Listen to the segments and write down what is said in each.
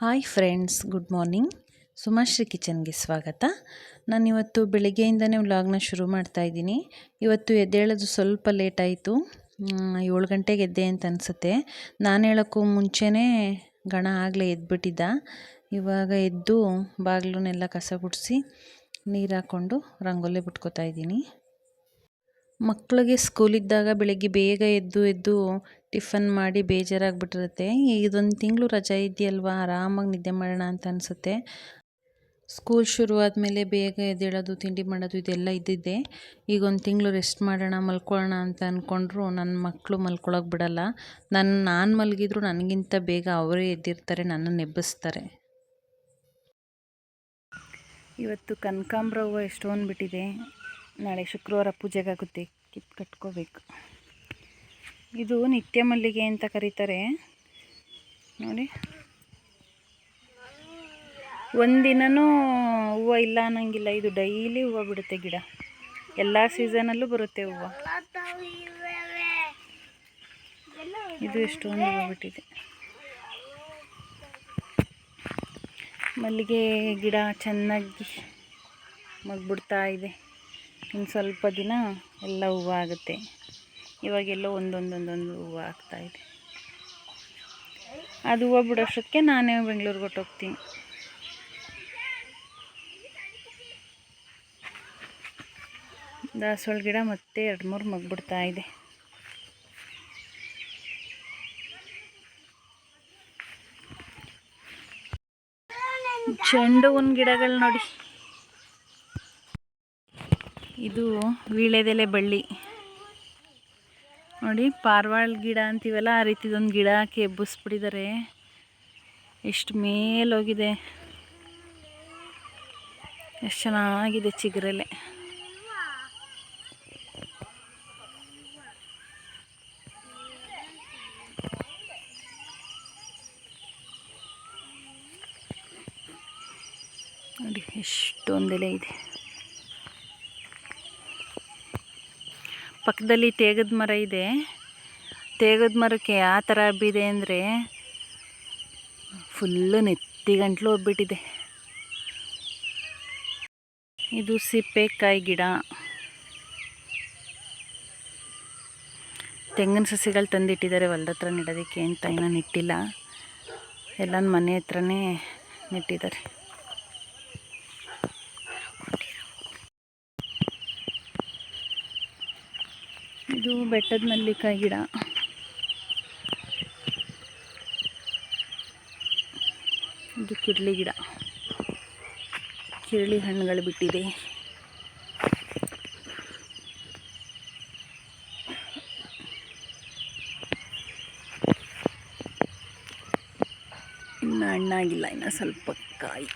Hi friends, good morning. Sumashree ಕಿಚನ್ಗೆ ಸ್ವಾಗತ. ನಾನಿವತ್ತು ಬೆಳಿಗ್ಗೆಯಿಂದನೇ ವ್ಲಾಗ್ನ ಶುರು ಮಾಡ್ತಾ ಇದ್ದೀನಿ. ಇವತ್ತು ಎದ್ದೇಳೋದು ಸ್ವಲ್ಪ ಲೇಟ್ ಆಯಿತು. ಏಳು ಗಂಟೆಗೆ ಎದ್ದೆ ಅಂತ ಅನಿಸುತ್ತೆ. ನಾನು ಹೇಳೋಕ್ಕೂ ಮುಂಚೆನೇ ಗಣ ಆಗಲೇ ಎದ್ಬಿಟ್ಟಿದ್ದ. ಇವಾಗ ಎದ್ದು ಬಾಗಿಲನ್ನೆಲ್ಲ ಕಸ ಗುಡಿಸಿ ನೀರು ಹಾಕ್ಕೊಂಡು ರಂಗೋಲಿ ಬಿಟ್ಕೋತಾ ಇದ್ದೀನಿ. ಮಕ್ಕಳಿಗೆ ಸ್ಕೂಲಿದ್ದಾಗ ಬೆಳಗ್ಗೆ ಬೇಗ ಎದ್ದು ಎದ್ದು ಟಿಫನ್ ಮಾಡಿ ಬೇಜಾರಾಗ್ಬಿಟ್ಟಿರುತ್ತೆ. ಇದೊಂದು ತಿಂಗಳು ರಜೆ ಇದೆಯಲ್ವಾ? ಆರಾಮಾಗಿ ನಿದ್ದೆ ಮಾಡೋಣ ಅಂತ ಅನಿಸುತ್ತೆ. ಸ್ಕೂಲ್ ಶುರು ಆದಮೇಲೆ ಬೇಗ ಎದ್ದೇಳೋದು, ತಿಂಡಿ ಮಾಡೋದು ಇದೆಲ್ಲ ಇದ್ದಿದ್ದೆ. ಈಗ ಒಂದು ತಿಂಗಳು ರೆಸ್ಟ್ ಮಾಡೋಣ, ಮಲ್ಕೊಳ್ಳೋಣ ಅಂತ ಅಂದ್ಕೊಂಡ್ರು ನನ್ನ ಮಕ್ಕಳು ಮಲ್ಕೊಳ್ಳೋಕೆ ಬಿಡಲ್ಲ. ನನ್ನ ನಾನು ಮಲಗಿದ್ರು ನನಗಿಂತ ಬೇಗ ಅವರೇ ಎದ್ದಿರ್ತಾರೆ ನನ್ನನ್ನು ನೆಬ್ಬಿಸ್ತಾರೆ. ಇವತ್ತು ಕನಕಾಂಬ್ರ ಹೂವು ಎಷ್ಟೊಂದು ಬಿಟ್ಟಿದೆ ನಾಳೆ ಶುಕ್ರವಾರ ಪೂಜೆಗಾಗುತ್ತೆ. ಕಿತ್ತು ಕಟ್ಕೋಬೇಕು. ಇದು ನಿತ್ಯ ಮಲ್ಲಿಗೆ ಅಂತ ಕರೀತಾರೆ. ನೋಡಿ. ಒಂದಿನನೂ ಹೂವು ಇಲ್ಲ ಅನ್ನಂಗಿಲ್ಲ. ಇದು ಡೈಲಿ ಹೂವು ಬಿಡುತ್ತೆ ಗಿಡ. ಎಲ್ಲ ಸೀಸನಲ್ಲೂ ಬರುತ್ತೆ ಹೂವು. ಇದು ಎಷ್ಟೊಂದು ಹೂವು ಬಿಟ್ಟಿದೆ. ಮಲ್ಲಿಗೆ ಗಿಡ ಚೆನ್ನಾಗಿ ಮಗ್ಬಿಡ್ತಾ ಇದೆ. ಇನ್ನು ಸ್ವಲ್ಪ ದಿನ ಎಲ್ಲ ಹೂವು ಆಗುತ್ತೆ. ಇವಾಗೆಲ್ಲೋ ಒಂದೊಂದೊಂದೊಂದು ಹೂವು ಆಗ್ತಾಯಿದೆ. ಅದು ಹೂವು ಬಿಡೋಷ್ಟಕ್ಕೆ ನಾನೇ ಬೆಂಗಳೂರಿಗೆ ಹೊಟ್ಟೋಗ್ತೀನಿ ದಾಸವಾಳ ಗಿಡ ಮತ್ತೆ ಎರಡು ಮೂರು ಮಗ್ಬಿಡ್ತಾ ಇದೆ ಚೆಂಡು ಹೂವಿನ ಗಿಡಗಳು ನೋಡಿ. ಇದು ವೀಳ್ಯದೆಲೆ ಬಳ್ಳಿ. ನೋಡಿ, ಪಾರ್ವಾಳ ಗಿಡ ಅಂತೀವಲ್ಲ, ಆ ರೀತಿದೊಂದು ಗಿಡ ಹಾಕಿ ಎಬ್ಬಿಸ್ಬಿಟ್ಟಿದ್ದಾರೆ ಎಷ್ಟು ಮೇಲೋಗಿದೆ. ಎಷ್ಟು ಚೆನ್ನಾಗಿದೆ ಚಿಗುರಲ್ಲೇ ನೋಡಿ ಎಷ್ಟೊಂದೆಲೆ ಇದೆ. ಪಕ್ಕದಲ್ಲಿ ತೇಗದ ಮರ ಇದೆ. ತೇಗದ ಮರಕ್ಕೆ ಯಾವ ಥರ ಹಬ್ಬಿದೆ ಅಂದರೆ ಫುಲ್ಲು ನೆತ್ತಿ ಗಂಟ್ಲು ಹೋಗ್ಬಿಟ್ಟಿದೆ ಇದು ಸಿಪ್ಪೆಕಾಯಿ ಗಿಡ. ತೆಂಗಿನ ಸಸಿಗಳು ತಂದಿಟ್ಟಿದ್ದಾರೆ, ಹೊಲ್ದ ಹತ್ರ ನೆಡೋದಕ್ಕೆ ಅಂತ ಇನ್ನೂ ನೆಟ್ಟಿಲ್ಲ. ಎಲ್ಲ ಮನೆ ಹತ್ರನೇ ನೆಟ್ಟಿದ್ದಾರೆ. ಇದು ಬೆಟ್ಟದ ಮಲ್ಲಿಕಾಯಿ ಗಿಡ. ಇದು ಕಿರ್ಲಿ ಗಿಡ. ಕಿರಳಿ ಹಣ್ಣುಗಳು ಬಿಟ್ಟಿದೆ. ಇನ್ನು ಹಣ್ಣಾಗಿಲ್ಲ, ಇನ್ನು ಸ್ವಲ್ಪ ಕಾಯಿ.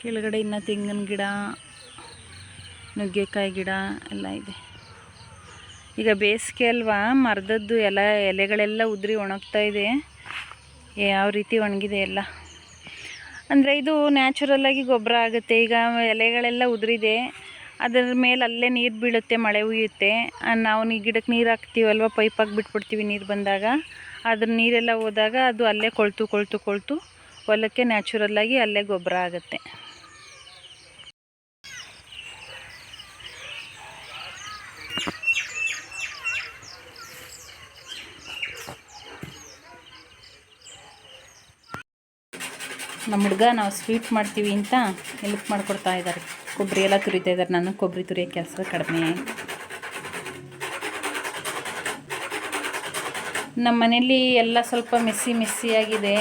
ಕೆಳಗಡೆ ಇನ್ನು ತೆಂಗಿನ ಗಿಡ. ನುಗ್ಗೆಕಾಯಿ ಗಿಡ ಎಲ್ಲ ಇದೆ. ಈಗ ಬೇಸಿಗೆ ಅಲ್ವಾ, ಮರದದ್ದು ಎಲ್ಲ ಎಲೆಗಳೆಲ್ಲ ಉದುರಿ ಒಣಗ್ತಾ ಇದೆ. ಯಾವ ರೀತಿ ಒಣಗಿದೆ ಎಲ್ಲ. ಅಂದರೆ ಇದು ನ್ಯಾಚುರಲ್ಲಾಗಿ ಗೊಬ್ಬರ ಆಗುತ್ತೆ. ಈಗ ಎಲೆಗಳೆಲ್ಲ ಉದುರಿದೆ. ಅದರ ಮೇಲೆ ಅಲ್ಲೇ ನೀರು ಬೀಳುತ್ತೆ, ಮಳೆ ಉಯ್ಯುತ್ತೆ. ನಾವು ನೀ ಗಿಡಕ್ಕೆ ನೀರು ಹಾಕ್ತೀವಲ್ವ ಪೈಪಾಗಿ ಬಿಟ್ಬಿಡ್ತೀವಿ ನೀರು ಬಂದಾಗ. ಅದ್ರ ನೀರೆಲ್ಲ ಹೋದಾಗ ಅದು ಅಲ್ಲೇ ಕೊಳ್ತು ಕೊಳ್ತು ಕೊಳ್ತು. ಹೊಲಕ್ಕೆ ನ್ಯಾಚುರಲ್ಲಾಗಿ ಅಲ್ಲೇ ಗೊಬ್ಬರ ಆಗುತ್ತೆ. ನಮ್ಮ ಹುಡುಗ ನಾವು ಸ್ವೀಟ್ ಮಾಡ್ತೀವಿ ಅಂತ ಹೆಲ್ಪ್ ಮಾಡಿಕೊಡ್ತಾ ಇದ್ದಾರೆ. ಕೊಬ್ಬರಿ ಎಲ್ಲ ತುರಿತಾ ಇದ್ದಾರೆ. ನಾನು ಕೊಬ್ಬರಿ ತುರಿಯೋ ಕೆಲಸ ಕಡಿಮೆ. ನಮ್ಮ ಮನೇಲಿ ಎಲ್ಲ ಸ್ವಲ್ಪ ಮೆಸ್ಸಿ ಮೆಸ್ಸಿಯಾಗಿದೆ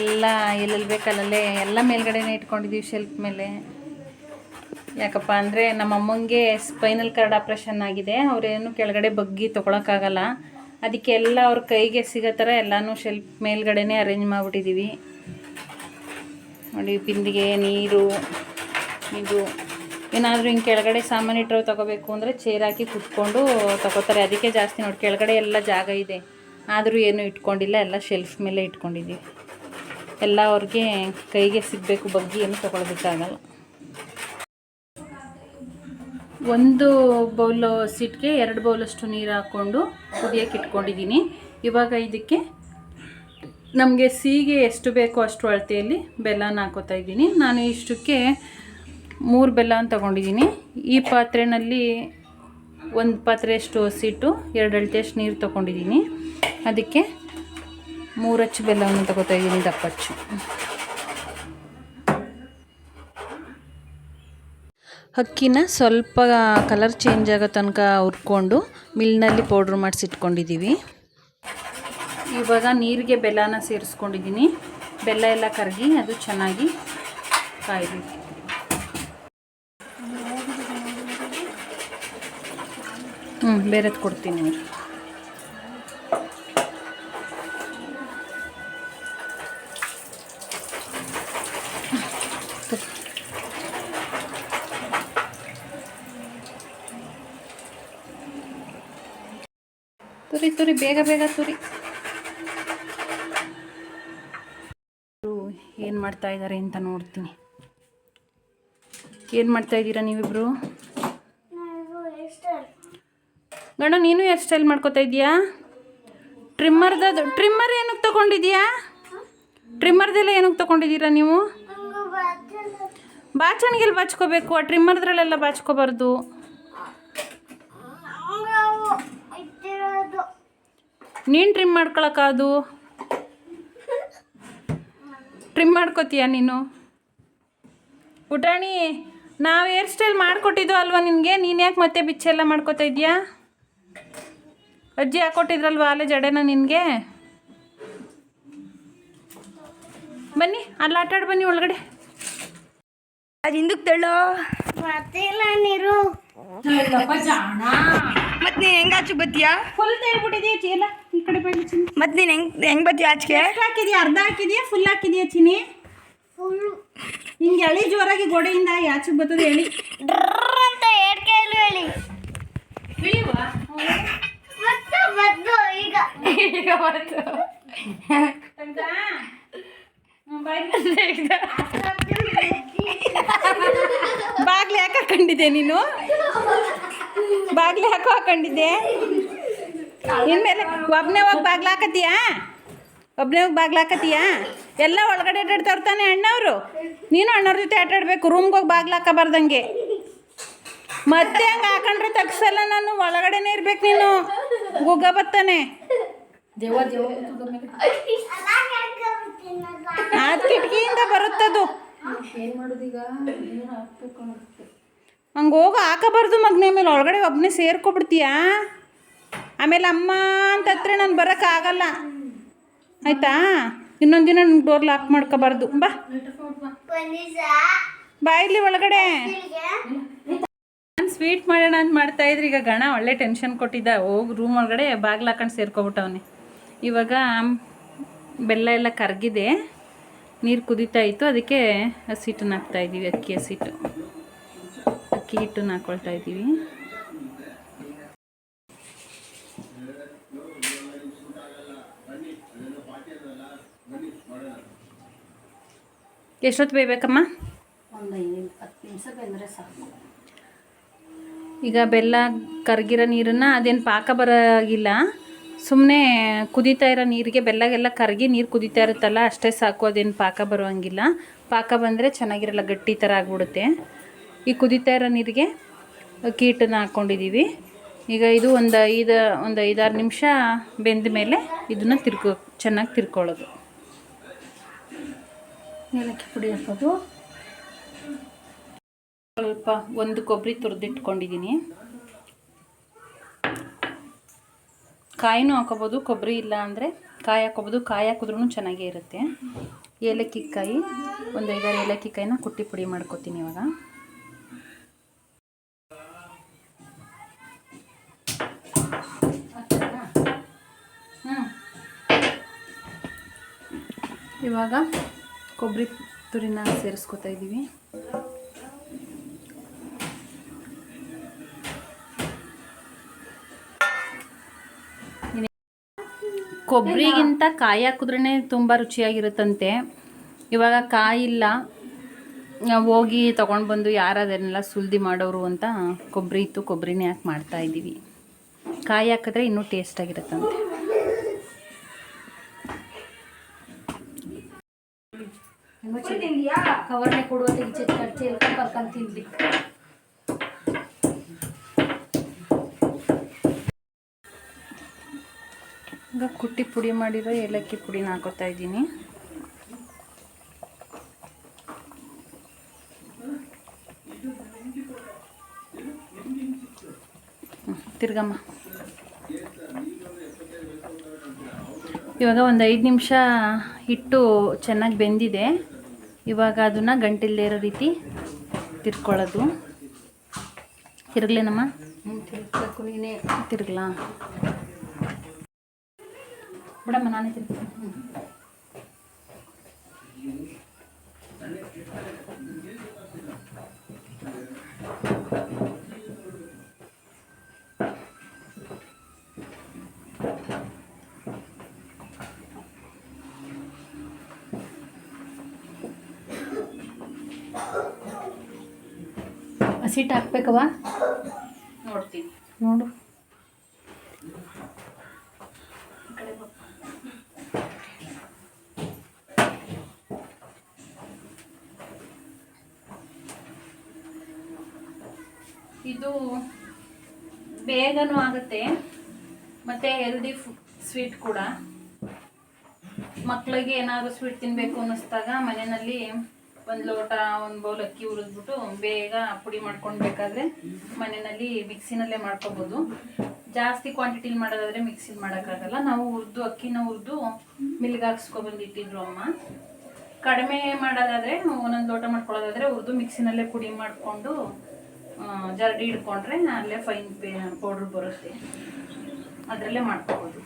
ಎಲ್ಲ ಎಲ್ಲೆಲ್ಲಿ ಬೇಕಲ್ಲೇ ಎಲ್ಲ ಮೇಲ್ಗಡೆನೇ ಇಟ್ಕೊಂಡಿದ್ದೀವಿ ಶೆಲ್ಫ್ ಮೇಲೆ. ಯಾಕಪ್ಪ ಅಂದರೆ ನಮ್ಮ ಅಮ್ಮಂಗೆ ಸ್ಪೈನಲ್ ಕಾರ್ಡ್ ಆಪ್ರೇಷನ್ ಆಗಿದೆ. ಅವರೇನು ಕೆಳಗಡೆ ಬಗ್ಗಿ ತೊಗೊಳಕ್ಕಾಗಲ್ಲ. ಅದಕ್ಕೆ ಎಲ್ಲ ಅವ್ರ ಕೈಗೆ ಸಿಗೋ ಥರ ಎಲ್ಲನೂ ಶೆಲ್ಫ್ ಮೇಲ್ಗಡೆನೇ ಅರೇಂಜ್ ಮಾಡಿಬಿಟ್ಟಿದ್ದೀವಿ. ನೋಡಿ, ಬಿಂದಿಗೆ, ನೀರು, ಇದು. ಏನಾದರೂ ಹಿಂಗೆ ಕೆಳಗಡೆ ಸಾಮಾನು ಇಟ್ಟರೆ ತೊಗೋಬೇಕು ಅಂದರೆ ಚೇರ್ ಹಾಕಿ ಕುತ್ಕೊಂಡು ತೊಗೋತಾರೆ. ಅದಕ್ಕೆ ಜಾಸ್ತಿ ನೋಡಿ, ಕೆಳಗಡೆ ಎಲ್ಲ ಜಾಗ ಇದೆ. ಆದರೂ ಏನೂ ಇಟ್ಕೊಂಡಿಲ್ಲ. ಎಲ್ಲ ಶೆಲ್ಫ್ ಮೇಲೆ ಇಟ್ಕೊಂಡಿದ್ದೀವಿ. ಎಲ್ಲ ಅವ್ರಿಗೆ ಕೈಗೆ ಸಿಗಬೇಕು. ಬಗ್ಗಿ ಏನು ತೊಗೊಳ್ಬೇಕಾಗಲ್ಲ ಒಂದು ಬೌಲ್, ಸೀಟ್ಗೆ ಎರಡು ಬೌಲಷ್ಟು ನೀರು ಹಾಕ್ಕೊಂಡು ಕುದಿಯೋಕೆ ಇಟ್ಕೊಂಡಿದ್ದೀನಿ. ಇವಾಗ ಇದಕ್ಕೆ ನಮಗೆ ಸಿಹಿಗೆ ಎಷ್ಟು ಬೇಕೋ ಅಷ್ಟು ಅಳತೆಯಲ್ಲಿ ಬೆಲ್ಲನ ಹಾಕೋತಾ ಇದ್ದೀನಿ. ನಾನು ಇಷ್ಟಕ್ಕೆ ಮೂರು ಬೆಲ್ಲನ ತಗೊಂಡಿದ್ದೀನಿ. ಈ ಪಾತ್ರೆಯಲ್ಲಿ ಒಂದು ಪಾತ್ರೆಯಷ್ಟು ಹಸಿಟ್ಟು ಎರಡು ಅಳತೆಯಷ್ಟು ನೀರು ತೊಗೊಂಡಿದ್ದೀನಿ. ಅದಕ್ಕೆ ಮೂರು ಹಚ್ಚು ಬೆಲ್ಲವನ್ನು ತಗೋತಾ ಇದ್ದೀನಿ ದಪ್ಪಚ್ಚು ಅಕ್ಕಿನ ಸ್ವಲ್ಪ ಕಲರ್ ಚೇಂಜ್ ಆಗೋ ತನಕ ಹುರ್ಕೊಂಡು ಮಿಲ್ನಲ್ಲಿ ಪೌಡ್ರ್ ಮಾಡಿಸಿಟ್ಕೊಂಡಿದ್ದೀವಿ. ಇವಾಗ ನೀರಿಗೆ ಬೆಲ್ಲನ ಸೇರಿಸ್ಕೊಂಡಿದ್ದೀನಿ. ಬೆಲ್ಲ ಎಲ್ಲ ಕರಗಿ ಅದು ಚೆನ್ನಾಗಿ ಕಾಯಬೇಕು ಹ್ಞೂ ಬೇರೆದು ಕೊಡ್ತೀನಿ. ತುರಿ ತುರಿ, ಬೇಗ ಬೇಗ ತುರಿ. ಮಾಡ್ತಾ ಇದ್ದಾರೆ ಅಂತ ನೋಡ್ತೀನಿ. ಏನು ಮಾಡ್ತಾ ಇದ್ದೀರಾ ನೀವಿಬ್ರು? ಗಣ ನೀನು ಹೇರ್ ಸ್ಟೈಲ್ ಮಾಡ್ಕೋತಾ ಇದೀಯಾ ಟ್ರಿಮ್ಮರ್ದದು ಟ್ರಿಮ್ಮರ್ ಏನಕ್ಕೆ ತೊಗೊಂಡಿದ್ಯಾ ಟ್ರಿಮ್ಮರ್ದೆಲ್ಲ ಏನಕ್ಕೆ ತೊಗೊಂಡಿದ್ದೀರಾ ನೀವು? ಬಾಚಣಿಗೆಲ್ಲಿ ಬಾಚ್ಕೋಬೇಕು ಆ ಟ್ರಿಮ್ಮರ್ದ್ರಲ್ಲೆಲ್ಲ ಬಾಚ್ಕೋಬಾರ್ದು. ನೀನು ಟ್ರಿಮ್ ಮಾಡ್ಕೊಳಕ್ಕಾದು ಟ್ರಿಮ್ ಮಾಡ್ಕೋತೀಯ ನೀನು? ಪುಟಾಣಿ ನಾವು ಹೇರ್ ಸ್ಟೈಲ್ ಮಾಡಿಕೊಟ್ಟಿದ್ದು ಅಲ್ವಾ ನಿನಗೆ? ನೀನು ಯಾಕೆ ಮತ್ತೆ ಬಿಚ್ಚೆಲ್ಲ ಮಾಡ್ಕೋತಾ ಇದೆಯಾ ಅಜ್ಜಿ ಹಾಕ್ಕೊಟ್ಟಿದ್ರಲ್ವಾ ಅಲ್ಲೇ ಜಡೆನ ನಿನಗೆ? ಬನ್ನಿ ಅಲ್ಲಿ ಆಟಾಡಿ ಬನ್ನಿ ಒಳಗಡೆ. ಅದು ಹಿಂದಕ್ಕೆ ತಳ್ಳೋ. ಇಲ್ಲ ನೀರು. ಮತ್ ನೀನು ಹೆಂಗೆ ಆಚೆ ಬತ್ತೀಯಾ? ಫುಲ್ ತೇಳ್ಬಿಟ್ಟಿದೆಯಾ ಚೀಲ? ಈ ಕಡೆ ಬನ್ನಿ ಚಿನ್ನಿ ಮತ್ ನೀನ್ ಹೆಂಗ್ ಹೆಂಗ್ ಬತ್ತೀಯ ಆಚೆಗೆ? ಎಷ್ಟು ಹಾಕಿದ್ಯಾ? ಅರ್ಧ ಹಾಕಿದ್ಯಾ? ಫುಲ್ ಹಾಕಿದ್ಯಾ ಚಿನ್ನಿ ಫುಲ್ ಹಿಂಗೆ ಎಳಿ ಜೋರಾಗಿ ಗೋಡೆಯಿಂದ ಯಾಚೆಗೆ ಬರ್ತದೆ ಎಳಿ. ಡ್ರರ್ ಅಂತ ಎರಡು ಕೈಲು ಹೇಳಿ ಮತ್ತೆ ಬದ್ದು ಈಗ. ಬಾಗ್ಲು ಯಾಕೆ ಹಾಕೊಂಡಿದ್ದೆ ನೀನು ಬಾಗ್ಲು ಯಾಕೋ ಹಾಕೊಂಡಿದ್ದೆ ಇನ್ಮೇಲೆ ಒಬ್ಬನೇ ಹೋಗಿ ಬಾಗ್ಲು ಹಾಕತ್ತೀಯಾ ಒಬ್ಬನೇ ಹೋಗಿ ಬಾಗ್ಲು ಹಾಕತ್ತೀಯಾ ಎಲ್ಲ ಒಳಗಡೆ ಅಡ್ಡಾಡ್ತಾವ್ರು ತಾನೆ ಅಣ್ಣವರು ನೀನು ಅಣ್ಣವ್ರ ಜೊತೆ ಆಟಾಡಬೇಕು ರೂಮ್ಗೆ ಹೋಗಿ ಬಾಗ್ಲು ಹಾಕಬಾರ್ದಂಗೆ ಮತ್ತೆ ಹಂಗೆ ಹಾಕೊಂಡ್ರೆ ತಗ್ಸಲ್ಲ ನಾನು ಒಳಗಡೆನೇ ಇರ್ಬೇಕು ನೀನು ಗುಗ್ಗ ಬತ್ತಾನೆ ಅದು ಕಿಟಕಿಯಿಂದ ಬರುತ್ತದು. ಹಂಗೆ ಹೋಗಿ ಹಾಕಬಾರ್ದು ಮಗನೇ ಮೇಲೆ. ಒಳಗಡೆ ಒಬ್ಬನೇ ಸೇರ್ಕೊಬಿಡ್ತೀಯಾ? ಆಮೇಲೆ ಅಮ್ಮ ಅಂತ ಹತ್ರ ನಾನು ಬರೋಕ್ಕಾಗಲ್ಲ ಆಯಿತಾ? ಇನ್ನೊಂದು ದಿನ ಡೋರ್ ಲಾಕ್ ಮಾಡ್ಕೋಬಾರ್ದು. ಬಾ. ಬಾ ಇಲ್ಲಿ ಒಳಗಡೆ. ನಾನು ಸ್ವೀಟ್ ಮಾಡೋಣ ಅಂತ ಮಾಡ್ತಾ ಇದ್ರಿ. ಈಗ ಗಣ ಒಳ್ಳೆ ಟೆನ್ಷನ್ ಕೊಟ್ಟಿದ್ದ. ಹೋಗಿ ರೂಮ್ ಒಳಗಡೆ ಬಾಗಿಲು ಹಾಕೊಂಡು ಸೇರ್ಕೊಬಿಟ್ಟವನೆ. ಇವಾಗ ಬೆಲ್ಲ ಎಲ್ಲ ಕರಗಿದೆ. ನೀರು ಕುದೀತಾ ಇತ್ತು. ಅದಕ್ಕೆ ಹಸಿಟ್ಟನ್ನು ಹಾಕ್ತಾ ಇದ್ದೀವಿ ಅಕ್ಕಿ ಹಸಿಟ್ಟು. ಅಕ್ಕಿ ಹಿಟ್ಟನ್ನು ಹಾಕ್ಕೊಳ್ತಾ ಇದ್ದೀವಿ. ಎಷ್ಟೊತ್ತು ಬೇಯಬೇಕಮ್ಮ? ಈಗ ಬೆಲ್ಲ ಕರಗಿರೋ ನೀರನ್ನು ಅದೇನು ಪಾಕ ಬರೋಗಿಲ್ಲ. ಸುಮ್ಮನೆ ಕುದೀತಾ ಇರೋ ನೀರಿಗೆ ಬೆಲ್ಲಗೆಲ್ಲ ಕರಗಿ ನೀರು ಕುದೀತಾ ಇರುತ್ತಲ್ಲ, ಅಷ್ಟೇ ಸಾಕು, ಅದೇನು ಪಾಕ ಬರುವಂಗಿಲ್ಲ. ಪಾಕ ಬಂದರೆ ಚೆನ್ನಾಗಿರಲ್ಲ, ಗಟ್ಟಿ ಥರ ಆಗ್ಬಿಡುತ್ತೆ. ಈ ಕುದೀತಾ ಇರೋ ನೀರಿಗೆ ಕೀಟನ ಹಾಕ್ಕೊಂಡಿದ್ದೀವಿ ಈಗ ಇದು ಒಂದು ಐದು, ಒಂದು ಐದಾರು ನಿಮಿಷ ಬೆಂದ ಮೇಲೆ ಇದನ್ನು ತಿರ್ಕೊ ಚೆನ್ನಾಗಿ ತಿರ್ಕೊಳ್ಳೋದು. ಏಲಕ್ಕಿ ಪುಡಿ ಹಾಕೋದು. ಸ್ವಲ್ಪ ಒಂದು ಕೊಬ್ಬರಿ ತುರಿದಿಟ್ಕೊಂಡಿದ್ದೀನಿ ಕಾಯಿನೂ ಹಾಕೋಬೋದು, ಕೊಬ್ಬರಿ ಇಲ್ಲ ಅಂದರೆ ಕಾಯಿ ಹಾಕೋಬೋದು. ಕಾಯಿ ಹಾಕಿದ್ರೂ ಚೆನ್ನಾಗೇ ಇರುತ್ತೆ. ಏಲಕ್ಕಿ ಕಾಯಿ, ಒಂದು ಐದಾರು ಏಲಕ್ಕಿ ಕಾಯಿನ ಕುಟ್ಟಿ ಪುಡಿ ಮಾಡ್ಕೊತೀನಿ ಇವಾಗ. ಇವಾಗ ಕೊಬ್ಬರಿ ತುರಿನ ಸೇರಿಸ್ಕೊತಾ ಇದ್ದೀವಿ. ಕೊಬ್ಬರಿಗಿಂತ ಕಾಯಿ ಹಾಕಿದ್ರೇ ತುಂಬ ರುಚಿಯಾಗಿರುತ್ತಂತೆ. ಇವಾಗ ಕಾಯಿ ಇಲ್ಲ. ಹೋಗಿ ತಗೊಂಡು ಬಂದು ಯಾರು ಅದನ್ನೆಲ್ಲ ಸುಲ್ದಿ ಮಾಡೋರು ಅಂತ ಕೊಬ್ಬರಿ ಇತ್ತು ಕೊಬ್ಬರಿನೇ ಹಾಕಿ ಮಾಡ್ತಾ ಇದ್ದೀವಿ. ಕಾಯಿ ಹಾಕಿದ್ರೆ ಇನ್ನೂ ಟೇಸ್ಟಾಗಿರುತ್ತಂತೆ ಕವರ್ನೆ ಕೊಡುವಂತ ಈಚೆ ಕಟ್ಟಿ ಎಲ್ಕೊಂಡು ಕರ್ಕೊಂಡು ತಿನ್ಲಿ. ಈಗ ಕುಟ್ಟಿ ಪುಡಿ ಮಾಡಿರೋ ಏಲಕ್ಕಿ ಪುಡಿನ ಹಾಕೋತಾ ಇದ್ದೀನಿ. ತಿರ್ಗಮ್ಮ. ಇವಾಗ ಒಂದು ಐದು ನಿಮಿಷ ಹಿಟ್ಟು ಚೆನ್ನಾಗಿ ಬೆಂದಿದೆ. ಇವಾಗ ಅದನ್ನು ಗಂಟಿಲ್ಲದೆ ಇರೋ ರೀತಿ ತಿರ್ಕೊಳ್ಳೋದು. ತಿರ್ಗಲೇನಮ್ಮ? ತಿರ್ಗ್ಲಾ? ಬಿಡಮ್ಮ ನಾನೇ ತಿರ್ಗ್ತೀನಿ ಹಸಿಟ್ಟು ಹಾಕ್ಬೇಕವ ನೋಡ್ತೀನಿ ನೋಡು ಇದು ಬೇಗನೂ ಆಗುತ್ತೆ. ಮತ್ತು ಹೆಲ್ದಿ ಸ್ವೀಟ್ ಕೂಡ. ಮಕ್ಕಳಿಗೆ ಏನಾದರೂ ಸ್ವೀಟ್ ತಿನ್ನಬೇಕು ಅನ್ನಿಸ್ದಾಗ ಮನೆಯಲ್ಲಿ ಒಂದು ಲೋಟ, ಒಂದು ಬೌಲ್ ಅಕ್ಕಿ ಹುರಿದ್ಬಿಟ್ಟು ಬೇಗ ಪುಡಿ ಮಾಡ್ಕೊಳ್ಬೇಕಾದ್ರೆ ಮನೆಯಲ್ಲಿ ಮಿಕ್ಸಿನಲ್ಲೇ ಮಾಡ್ಕೊಬೋದು. ಜಾಸ್ತಿ ಕ್ವಾಂಟಿಟಿಲಿ ಮಾಡೋದಾದರೆ ಮಿಕ್ಸಿಲಿ ಮಾಡೋಕ್ಕಾಗಲ್ಲ. ನಾವು ಹುರಿದು, ಅಕ್ಕಿನ ಹುರಿದು ಮಿಲ್ಗೆ ಹಾಕ್ಸ್ಕೊಬಂದು ಇಟ್ಟಿದ್ರು ಅಮ್ಮ. ಕಡಿಮೆ ಮಾಡೋದಾದರೆ ಒಂದೊಂದು ಲೋಟ ಮಾಡ್ಕೊಳ್ಳೋದಾದರೆ ಹುರಿದು ಮಿಕ್ಸಿನಲ್ಲೇ ಪುಡಿ ಮಾಡಿಕೊಂಡು ಜರಡಿ ಹಿಡ್ಕೊಂಡ್ರೆ ಅಲ್ಲೇ ಫೈನ್ ಪೇ ಪೌಡ್ರ್ ಬರುತ್ತೆ. ಅದರಲ್ಲೇ ಮಾಡ್ಕೋಬೋದು.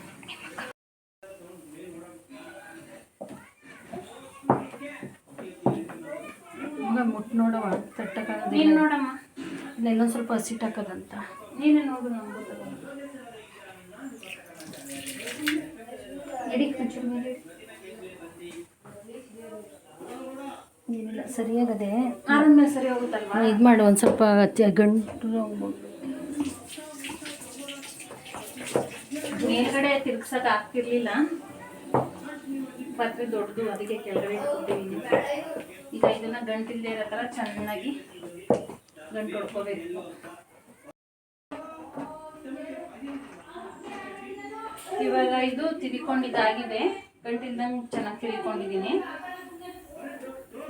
ಮುಟ್ಟು ನೋಡವ ತಟ್ಟಕ್ಕಾಗದ ನೀನು ನೋಡಮ್ಮ. ಇನ್ನೊಂದು ಸ್ವಲ್ಪ ಹಸಿಟ್ ಹಾಕದಂತ ನೀನೇ ನೋಡು ನಮ್ಗೆ ಗೊತ್ತಾಗ ಒಂಚೂರು ಮೇಲೆ ಸರಿಯಾಗದೆ ಆರದ್ಮೇಲೆ ಸರಿ ಹೋಗುತ್ತಲ್ವಾ? ಇದು ಮಾಡು ಒಂದು ಸ್ವಲ್ಪ ಗಂಟು. ಮೇಲ್ಗಡೆ ತಿರ್ಗ್ಸಕ್ ಆಗ್ತಿರ್ಲಿಲ್ಲ. ಪಾತ್ರೆ ದೊಡ್ಡದು ಅದಕ್ಕೆ ಕೆಳಗಡೆ ಇಟ್ಕೊಟ್ಟಿದ್ದೀನಿ ಈಗ ಇದನ್ನ ಗಂಟಿಲ್ದೇ ಇರೋ ಥರ ಚೆನ್ನಾಗಿ ಗಂಟು ಹೊಡ್ಕೋಬೇಕು. ಇವಾಗ ಇದು ತಿರ್ಕೊಂಡಿದ್ದಾಗಿದೆ. ಗಂಟಿಲ್ದಂಗೆ ಚೆನ್ನಾಗಿ ತಿರ್ಕೊಂಡಿದ್ದೀನಿ.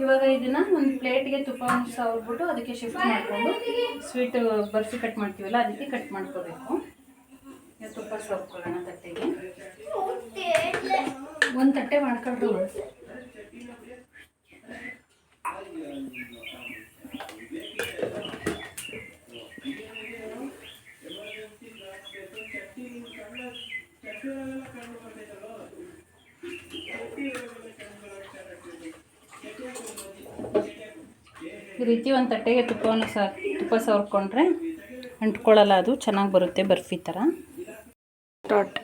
ಇವಾಗ ಇದನ್ನ ಒಂದು ಪ್ಲೇಟ್ಗೆ ತುಪ್ಪ ಸವರ್ಬಿಟ್ಟು ಅದಕ್ಕೆ ಶಿಫ್ಟ್ ಮಾಡಿಕೊಂಡು ಸ್ವೀಟ್ ಬರ್ಫಿ ಕಟ್ ಮಾಡ್ತೀವಲ್ಲ, ಅದಕ್ಕೆ ಕಟ್ ಮಾಡ್ಕೋಬೇಕು. ತುಪ್ಪ ಸೋಪ್ಕೊಳ್ಳೋಣ ತಟ್ಟೆಗೆ. ಒಂದು ತಟ್ಟೆ ಮಾಡ್ಕೊಂಡು ಈ ರೀತಿ ಒಂದು ತಟ್ಟೆಗೆ ತುಪ್ಪವನ್ನು ಸ ತುಪ್ಪ ಸವರ್ಕೊಂಡ್ರೆ ಅಂಟ್ಕೊಳ್ಳಲ್ಲ ಅದು ಚೆನ್ನಾಗಿ ಬರುತ್ತೆ ಬರ್ಫಿ ಥರ ಸ್ಟಾರ್ಟ್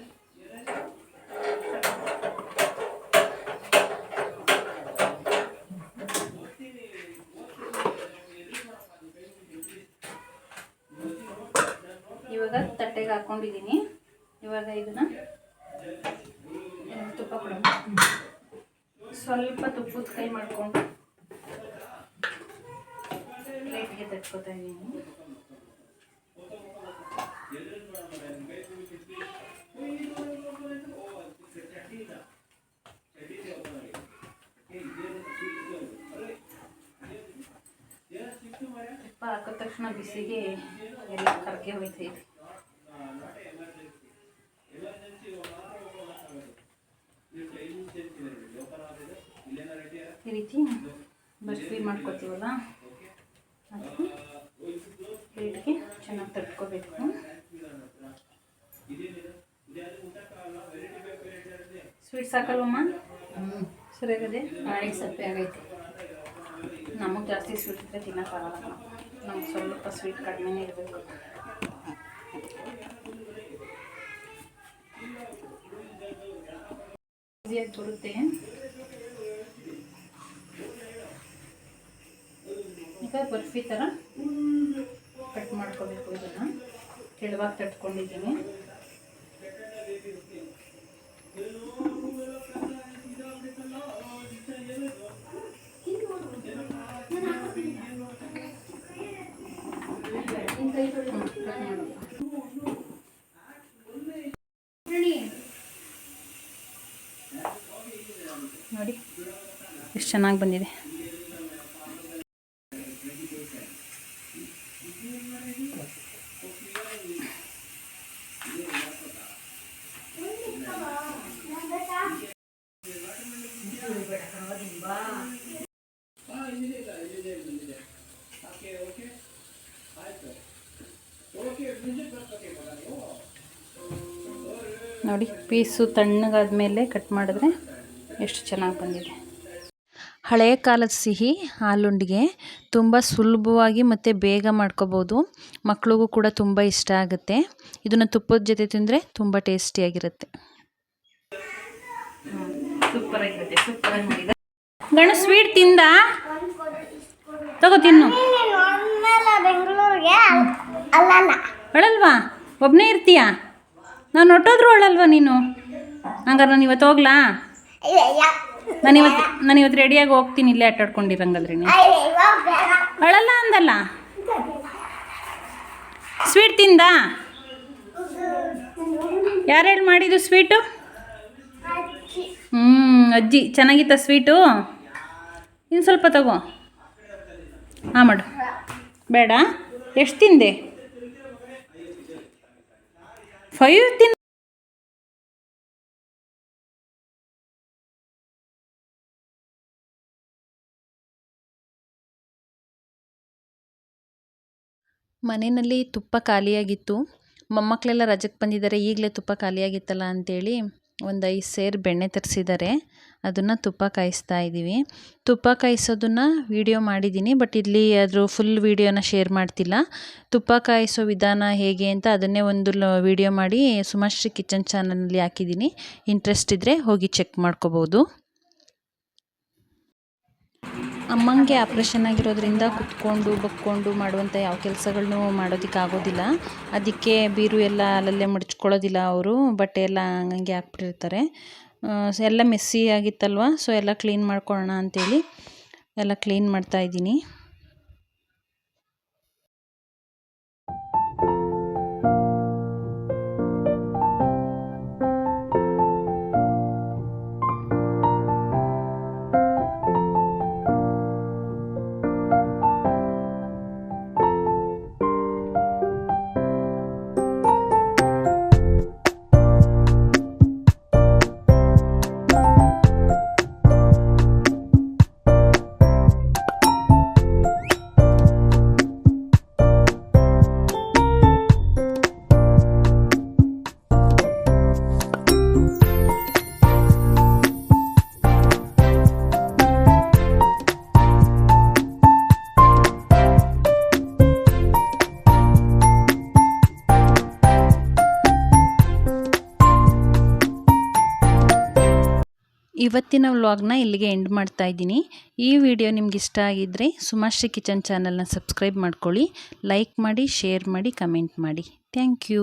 ಇವಾಗ ತಟ್ಟೆಗೆ ಹಾಕ್ಕೊಂಡಿದ್ದೀನಿ ಇವಾಗ ಇದನ್ನ ತುಪ್ಪ ಕೊಡೋಣ. ಸ್ವಲ್ಪ ತುಪ್ಪದ ಕೈ ಮಾಡಿಕೊಂಡು ತಟ್ಕೋತಾ ಇದ್ದೀನಿ ತುಪ್ಪ ಹಾಕಿದ ತಕ್ಷಣ ಬಿಸಿಗೆ ಎಲ್ಲ ಕರ್ಗೆ ಹೋಯ್ತೈತೆ ಈ ರೀತಿ ಬರ್ಫಿ ಮಾಡ್ಕೊತೀವಲ್ಲ ಅದಕ್ಕೆ ಪ್ಲೇಟ್ಗೆ ಚೆನ್ನಾಗಿ ತಟ್ಕೋಬೇಕು ಸ್ವೀಟ್ಸ್ ಹಾಕಲ್ವಮ್ಮ ಸರಿಯಾಗದೆ? ಮಾಡಿ ಸಪ್ಪೆ ಆಗೈತೆ. ನಮಗೆ ಜಾಸ್ತಿ ಸ್ವೀಟ್ ಇದ್ದರೆ ತಿನ್ನೋಕ್ಕಾಗಲ್ಲ ನಮ್ಗೆ ಸ್ವಲ್ಪ ಸ್ವೀಟ್ ಕಡಿಮೆನೇ ಇರಬೇಕು. ಈಸಿಯಾಗಿ ಬರುತ್ತೆ. ಈಗ ಬರ್ಫಿ ಥರ ಕಟ್ ಮಾಡ್ಕೋಬೇಕು ಇದನ್ನು. ತೆಳುವಾಗಿ ತಟ್ಕೊಂಡಿದ್ದೀನಿ. ನೋಡಿ. ಎಷ್ಟು ಚೆನ್ನಾಗಿ ಬಂದಿದೆ. ನೋಡಿ ಪೀಸು ತಣ್ಣಗಾದ್ಮೇಲೆ ಕಟ್ ಮಾಡಿದ್ರೆ ಎಷ್ಟು ಚೆನ್ನಾಗಿ ಬಂದಿದೆ. ಹಳೆಯ ಕಾಲದ ಸಿಹಿ ಹಾಲುಂಡಿಗೆ ತುಂಬ ಸುಲಭವಾಗಿ ಮತ್ತು ಬೇಗ ಮಾಡ್ಕೋಬೋದು. ಮಕ್ಳಿಗೂ ಕೂಡ ತುಂಬ ಇಷ್ಟ ಆಗುತ್ತೆ. ಇದನ್ನು ತುಪ್ಪದ ಜೊತೆ ತಿಂದರೆ ತುಂಬ ಟೇಸ್ಟಿಯಾಗಿರುತ್ತೆ ಗಣ ಸ್ವೀಟ್ ತಿಂದ? ತಗೋ ತಿನ್ನು. ಅಳಲ್ವಾ? ಒಬ್ಬನೇ ಇರ್ತೀಯಾ? ನಾನು ಹೊಟ್ಟೋದ್ರು ಅಳಲ್ವಾ ನೀನು? ಹಂಗಾರೆ ನಾನು ಇವತ್ತು ಹೋಗ್ಲಾ? ನಾನು ಇವತ್ತು ನಾನು ಇವತ್ತು ರೆಡಿಯಾಗಿ ಹೋಗ್ತೀನಿ ಇಲ್ಲೇ ಆಟಾಡ್ಕೊಂಡಿರಂಗಲ್ರಿ ನೀನು. ಅಳಲ್ಲ ಅಂದಲ್ಲ? ಸ್ವೀಟ್ ತಿಂದ? ಯಾರು ಹೇಳಿ ಮಾಡಿದ್ದು ಸ್ವೀಟು ಹ್ಞೂ ಅಜ್ಜಿ. ಚೆನ್ನಾಗಿತ್ತ ಸ್ವೀಟು ಇನ್ನು ಸ್ವಲ್ಪ ತಗೋ. ಹಾಂ ಮಾಡು. ಬೇಡ. ಎಷ್ಟು ತಿಂದೆ? ಫೈವ್ ತಿನ್ ಮನೆಯಲ್ಲಿ ತುಪ್ಪ ಖಾಲಿಯಾಗಿತ್ತು. ಮೊಮ್ಮಕ್ಕಳೆಲ್ಲ ರಜಕ್ಕೆ ಬಂದಿದ್ದಾರೆ. ಈಗಲೇ ತುಪ್ಪ ಖಾಲಿಯಾಗಿತ್ತಲ್ಲ ಅಂಥೇಳಿ ಒಂದು ಐದು ಸೇರು ಬೆಣ್ಣೆ ತರಿಸಿದ್ದಾರೆ. ಅದನ್ನು ತುಪ್ಪ ಕಾಯಿಸ್ತಾ ಇದ್ದೀವಿ. ತುಪ್ಪ ಕಾಯಿಸೋದನ್ನು ವೀಡಿಯೋ ಮಾಡಿದ್ದೀನಿ, ಬಟ್ ಇಲ್ಲಿ ಅದ್ರ ಫುಲ್ ವೀಡಿಯೋನ ಶೇರ್ ಮಾಡ್ತಿಲ್ಲ. ತುಪ್ಪ ಕಾಯಿಸೋ ವಿಧಾನ ಹೇಗೆ ಅಂತ ಅದನ್ನೇ ಒಂದು ವೀಡಿಯೋ ಮಾಡಿ ಸುಮಾಶ್ರೀ ಕಿಚನ್ ಚಾನಲ್ನಲ್ಲಿ ಹಾಕಿದ್ದೀನಿ. ಇಂಟ್ರೆಸ್ಟ್ ಇದ್ದರೆ ಹೋಗಿ ಚೆಕ್ ಮಾಡ್ಕೋಬೋದು. ಅಮ್ಮಂಗೆ ಆಪ್ರೇಷನ್ ಆಗಿರೋದ್ರಿಂದ ಕುತ್ಕೊಂಡು, ಬಕ್ಕೊಂಡು ಮಾಡುವಂಥ ಯಾವ ಕೆಲಸಗಳನ್ನೂ ಮಾಡೋದಕ್ಕಾಗೋದಿಲ್ಲ. ಅದಕ್ಕೆ ಬೀರು ಎಲ್ಲ ಅಲ್ಲಲ್ಲೇ ಮಡಚ್ಕೊಳ್ಳೋದಿಲ್ಲ ಅವರು, ಬಟ್ಟೆ ಎಲ್ಲ ಹಂಗಂಗೆ ಹಾಕ್ಬಿಟ್ಟಿರ್ತಾರೆ. ಎಲ್ಲ ಮೆಸ್ಸಿ ಆಗಿತ್ತಲ್ವ? ಸೊ ಎಲ್ಲ ಕ್ಲೀನ್ ಮಾಡ್ಕೊಳ್ಳೋಣ ಅಂಥೇಳಿ ಎಲ್ಲ ಕ್ಲೀನ್ ಮಾಡ್ತಾಯಿದ್ದೀನಿ ಇವತ್ತಿನ ವ್ಲಾಗ್ನ ಇಲ್ಲಿಗೆ ಎಂಡ್ ಮಾಡ್ತಾ ಇದ್ದೀನಿ. ಈ ವಿಡಿಯೋ ನಿಮ್ಗೆ ಇಷ್ಟ ಆಗಿದ್ದರೆ ಸುಮಾಶ್ರೀ ಕಿಚನ್ ಚಾನಲ್ನ ಸಬ್ಸ್ಕ್ರೈಬ್ ಮಾಡ್ಕೊಳ್ಳಿ, ಲೈಕ್ ಮಾಡಿ, ಶೇರ್ ಮಾಡಿ, ಕಮೆಂಟ್ ಮಾಡಿ. Thank you.